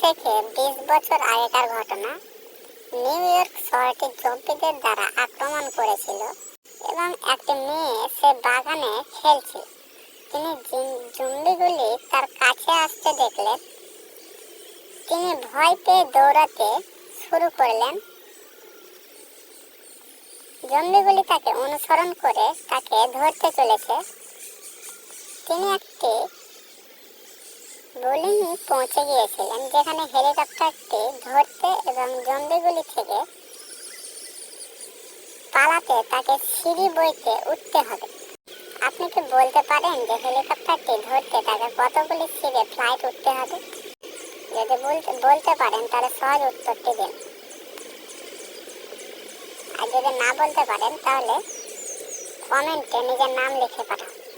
থেকে বিশ বছর আগেকার ঘটনা, নিউ ইয়র্ক শহরটি জম্বিদের দ্বারা আক্রমণ করেছিল এবং একটি মেয়ে সে বাগানে খেলছিল। তিনি জম্বিগুলি তার কাছে আসতে দেখলেন। তিনি ভয় পেয়ে দৌড়াতে শুরু করলেন। জম্বিগুলি তাকে অনুসরণ করে তাকে ধরতে চলেছে। তিনি একটি বোলিং পৌঁছে গিয়েছিলেন, যেখানে হেলিকপ্টারটি ধরতে এবং জম্বিগুলি থেকে পালাতে তাকে সিঁড়ি বইতে উঠতে হবে। আপনি কি বলতে পারেন যে হেলিকপ্টারটি ধরতে তাকে কতগুলি সিঁড়ে ফ্লাইট উঠতে হবে? যদি বলতে পারেন, তাহলে সহজ উত্তরটি দিন। আর যদি না বলতে পারেন, তাহলে কমেন্টে নিজের নাম লিখে পাঠান।